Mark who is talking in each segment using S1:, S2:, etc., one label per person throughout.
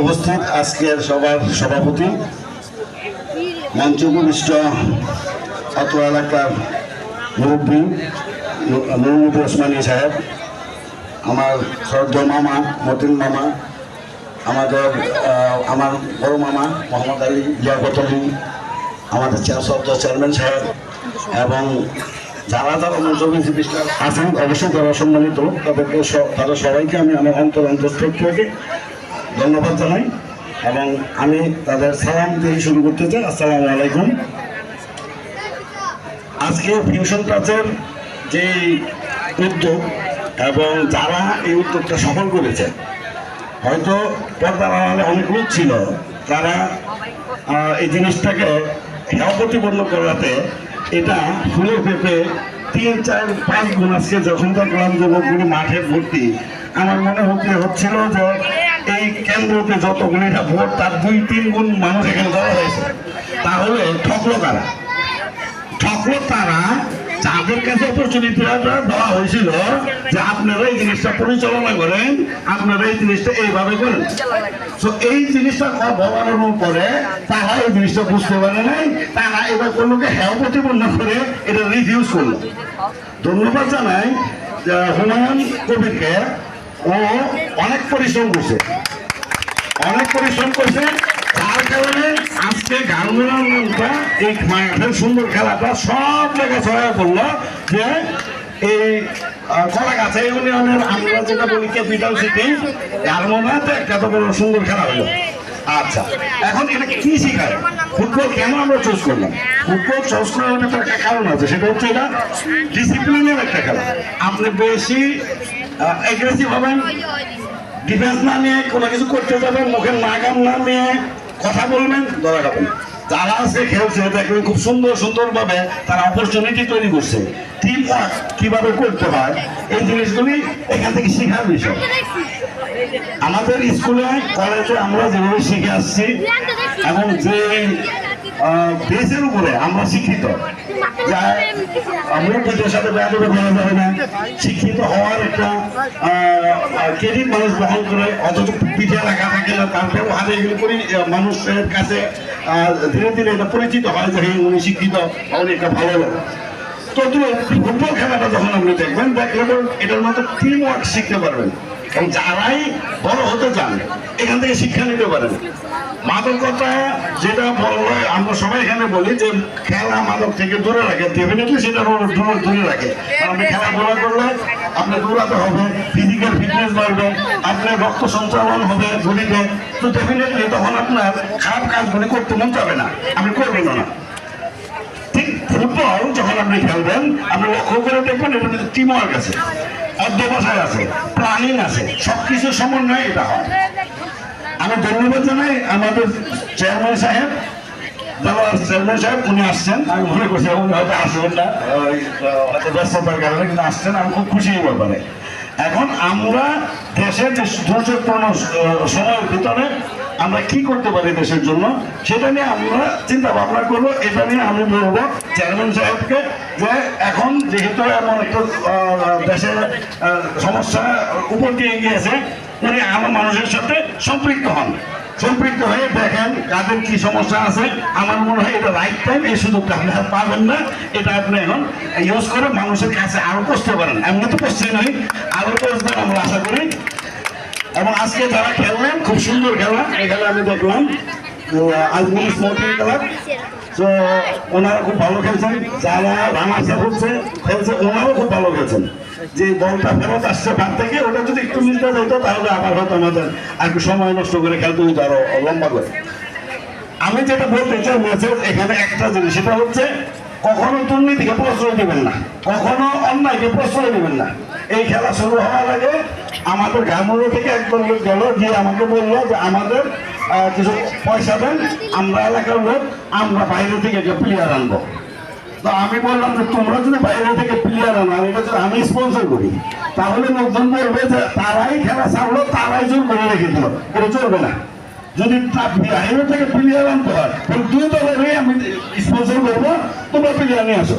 S1: উপস্থিত আজকের সবার সভাপতি মঞ্চ উপবিষ্ট অত্র এলাকার মুরব্বী নুরুল ওসমানী সাহেব, আমার সর্দ মামা, মতিন মামা, আমাদের আমার বড় মামা মোহাম্মদ আলী লিয়াকত আলী আমাদের চেয়ারসব্দ চেয়ারম্যান সাহেব, এবং যারা যারা মঞ্চবিশি আছেন, অবশ্যই তারা সম্মানিত তাদেরকে তারা সবাইকে আমি আমার অন্তর অন্তঃস্থল থেকে ধন্যবাদ জানাই। এবং আমি তাদের সালাম দিয়ে শুরু করতে চাই। আসসালামু আলাইকুম। আজকে ফিউশন টাচের যে উদ্যোগ এবং যারা এই উদ্যোগটা সফল করেছে, হয়তো পর্দার আড়ালে অনেক লোক ছিল তারা এই জিনিসটাকে হেয় প্রতিপন্ন করাতে এটা ফুলে পেঁপে তিন, চার, পাঁচ গুণ আজকে যখন দেখলাম যুবকগুলি মাঠে ভর্তি, আমার মনে হচ্ছে হচ্ছিল যে এই কেন্দ্রতে যতগুলি ভোট, তার দুই, তিন গুণ মানুষ এখানে জড়ো হয়েছে। তাহলে ঠকলো কারা? ঠকলো তারা যাদের কাছে অপরচুনিটিটা দেওয়া হয়েছিল যে আপনারা জিনিসটা পরিচালনা করেন, আপনারা এই জিনিসটা এইভাবে করেন। তো এই জিনিসটা বলানোর পরে তারা এই জিনিসটা বুঝতে পারে নাই, তারা এবার কোনোকে হেয় প্রতিপন্ন করে এটা রিভিউজ করল। ধন্যবাদ জানাই হুমায়ুন কবিরকে ও অনেক পরিশ্রম করছে। অনেক পরিশ্রম করছে। কারণে আজকে এই সুন্দর খেলাটা সব জায়গায় ছড়ায় পড়ল যে এই আমরা যেটা বড় সুন্দর খেলা আচ্ছা এখন এটা ফুটবল কেন আমরা করলাম? ফুটবল করার একটা কারণ আছে, সেটা হচ্ছে একটা আপনি বেশি হবেন ডিফেন্স না নিয়ে কোনো কিছু করতে যাবেন, মুখের নাগাম না নিয়ে কথা বলবেন, ধরা খাবেন যারা আছে, খেলছে, দেখবেন খুব সুন্দর, সুন্দরভাবে তারা অপরচুনিটি তৈরি করছে। টিম ওয়ার্ক কীভাবে করতে হয়, এই জিনিসগুলি এখান থেকে শেখার বিষয়। আমাদের স্কুলে, কলেজে আমরা যেভাবে শিখে আসছি, এবং যে বেসের উপরে আমরা শিক্ষিত। যা মুরব্বীদের সাথে বেয়াদবে করা যাবে না। শিক্ষিত হওয়ার একটা ক্রেডিট মানুষ গ্রহণ করে, অথচ পিঠে রাখা থাকে না তারপরেও হাতে এগুলো করি মানুষের কাছে ধীরে ধীরে এটা পরিচিত হয় যে উনি শিক্ষিত, উনি একটা ভালো লোক। তো ফুটবল খেলাটা যখন আপনি দেখবেন, দেখলে এটার মতো টিম ওয়ার্ক শিখতে পারবেন। যারাই বড় হতে চান, এখান থেকে শিক্ষা নিতে পারেন। মাদকতা যেটা বলল আমরা সবাই এখানে বলি যে, খেলা মাদক থেকে দূরে রাখে। ডেফিনেটলি সেটা দূরে রাখে। আপনি খেলাধুলা করলে আপনার দৌড়াতে হবে ফিজিক্যাল ফিটনেস বাড়বে আপনার রক্ত সঞ্চালন হবে বডিতে তো ডেফিনেটলি তখন আপনার খারাপ কাজগুলি করতে মন যাবে না। আপনি করবেন না। ঠিক ফুটবল যখন আপনি খেলবেন, আপনি লক্ষ্য করে দেখবেন এটা কিন্তু টিম ওয়ার্ক আছে। অধ্যবসায় আছে প্ল্যানিং আছে সব কিছুর সমন্বয়ে এটা হয়। আমি ধন্যবাদ জানাই আমাদের চেয়ারম্যান সাহেব চেয়ারম্যান সাহেব, উনি আসছেন। আমি কিন্তু আসছেন, আমি খুব খুশি এখন আমরা দেশের দুর্যোগপূর্ণ সময়ের ভিতরে আমরা কি করতে পারি দেশের জন্য? সেটা নিয়ে আমরা চিন্তা ভাবনা করব। এটা নিয়ে আমি বলব চেয়ারম্যান সাহেবকে যে এখন যেহেতু এমন একটা দেশের সমস্যা উপর দিয়ে গিয়েছে উনি আমার মানুষের সাথে সম্পৃক্ত হন। সম্পৃক্ত হয়ে দেখেন কাদের কি সমস্যা আছে। আমার মনে হয় এটা রাইট টাইম এই সুযোগটা আপনি আর পাবেন না। এটা আপনি এখন ইউজ করে মানুষের কাছে আরও পৌঁছতে পারেন। এমনি তো পৌঁছতে নই। আরও পৌঁছবেন আমরা আশা করি। এবং আজকে যারা খেললেন, খুব সুন্দর খেলা, এই খেলা আমি দেখলাম। আজমির স্পোর্টিং ক্লাব তো, ওনারা খুব ভালো খেলছেন। যারা রানা হচ্ছে, খেলছে, ওনারাও খুব ভালো খেলছেন। যে বলটা ফেরত আসছে ভাত থেকে, ওটা যদি একটু মিলতে যেত, তাহলে আবার হয়তো আমাদের আর একটু সময় নষ্ট করে খেলতে হইতো আরও লম্বা করে। আমি যেটা বলতে চাই মেসেজ এখানে একটা জিনিস, সেটা হচ্ছে, কখনো দুর্নীতিকে প্রশ্রয় দিবেন না। কখনো অন্যায়কে প্রশ্রয় দিবেন না। এই খেলা শুরু হওয়ার আগে আমাদের গ্রামের থেকে একজন লোক গেল, গিয়ে আমাকে বলল যে আমাদের কিছু পয়সা দেন, আমরা এলাকার লোক, আমরা বাইরে থেকে একটা প্লেয়ার আনব। তো আমি বললাম যে তোমরা যদি বাইরে থেকে প্লেয়ার আনো, আমি এটা আমি স্পন্সর করি। তাহলে লোকজন বলবে যে তারাই খেলা ছাড়লো, তারাই জোর করে রেখে দিল। এটা চলবে না। যদি বাইরে থেকে প্লেয়ার আনতে হয় দুই দলেরই আমি স্পন্সর করব, তোমরা প্লেয়ার নিয়ে আসো।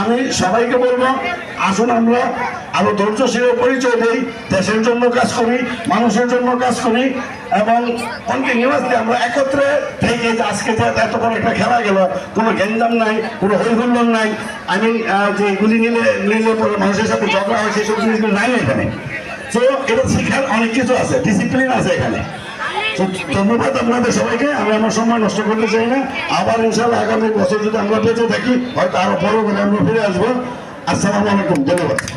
S1: আমি সবাইকে বলব, আসুন আমরা আরও ধৈর্যশীল পরিচয় দিই, দেশের জন্য কাজ করি, মানুষের জন্য কাজ করি, এবং কন্টিনিউয়াসলি আমরা একত্রে থেকে আজকে যে এত বড় একটা খেলা গেল, কোনো গ্যাঞ্জাম নাই, কোনো হৈহুল্লোর নাই আমি যে গুলি নিলে নিলে পরে মানুষের সাথে ঝগড়া হয়, সেসব জিনিসগুলো নাই এখানে। তো এটা শেখার অনেক কিছু আছে ডিসিপ্লিন আছে এখানে। ধন্যবাদ আপনাদের সবাইকে, আমি আমার সময় নষ্ট করতে চাই না। আবার ইনশাল্লাহ আগামী বছর যদি আমরা বেঁচে থাকি, হয়তো আরও বড় করে আমরা ফিরে আসব। আসসালামু আলাইকুম, ধন্যবাদ।